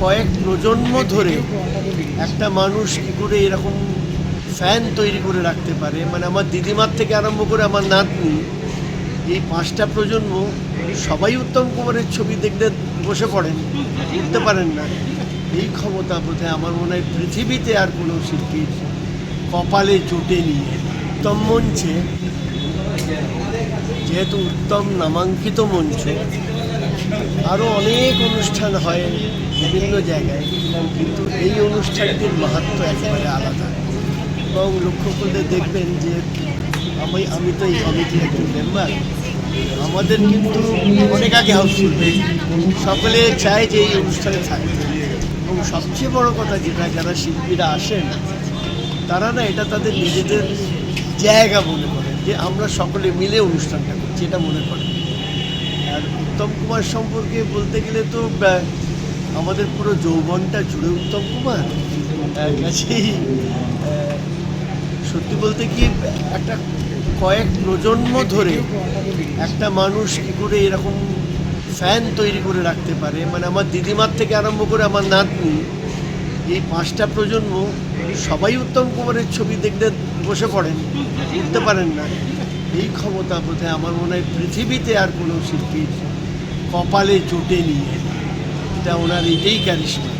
কয়েক প্রজন্ম ধরে একটা মানুষ কী করে এরকম ফ্যান তৈরি করে রাখতে পারে? মানে আমার দিদিমার থেকে আরম্ভ করে আমার নাতনি, এই পাঁচটা প্রজন্ম সবাই উত্তম কুমারের ছবি দেখতে বসে পড়েন উঠতে পারেন না। এই ক্ষমতা বোধহয় আমার মনে হয় পৃথিবীতে আর কোনো শিল্পীর কপালে জোটে নিয়ে উত্তম মঞ্চে যেহেতু উত্তম নামাঙ্কিত মঞ্চ আরও অনেক অনুষ্ঠান হয় বিভিন্ন জায়গায়, কিন্তু এই অনুষ্ঠানটির মাহাত্ম একেবারে আলাদা। এবং লক্ষ্য করলে দেখবেন যে আমি আমি তো এই কমিটির একজন মেম্বার আমাদের কিন্তু অনেক আগে হাউসফুল সকলে চায় যে এই অনুষ্ঠানে থাকবে এবং সবচেয়ে বড় কথা যেটা, যারা শিল্পীরা আসেন, তারা না এটা তাদের নিজেদের জায়গা মনে করে যে আমরা সকলে মিলে অনুষ্ঠানটা করছি, এটা মনে করে উত্তম কুমার সম্পর্কে বলতে গেলে তো আমাদের পুরো যৌবনটা জুড়ে উত্তম কুমার। সত্যি বলতে কি, একটা কয়েক প্রজন্ম ধরে একটা মানুষ কী করে এরকম ফ্যান তৈরি করে রাখতে পারে মানে আমার দিদিমার থেকে আরম্ভ করে আমার নাতনি, এই পাঁচটা প্রজন্ম সবাই উত্তম কুমারের ছবি দেখতে বসে পড়েন, উঠতে পারেন না। এই ক্ষমতা বোধহয় আমার মনে হয় পৃথিবীতে আর কোনো শিল্পীর কপালে জোটে নিয়ে। এটা ওনার এটাই ক্যারিশমা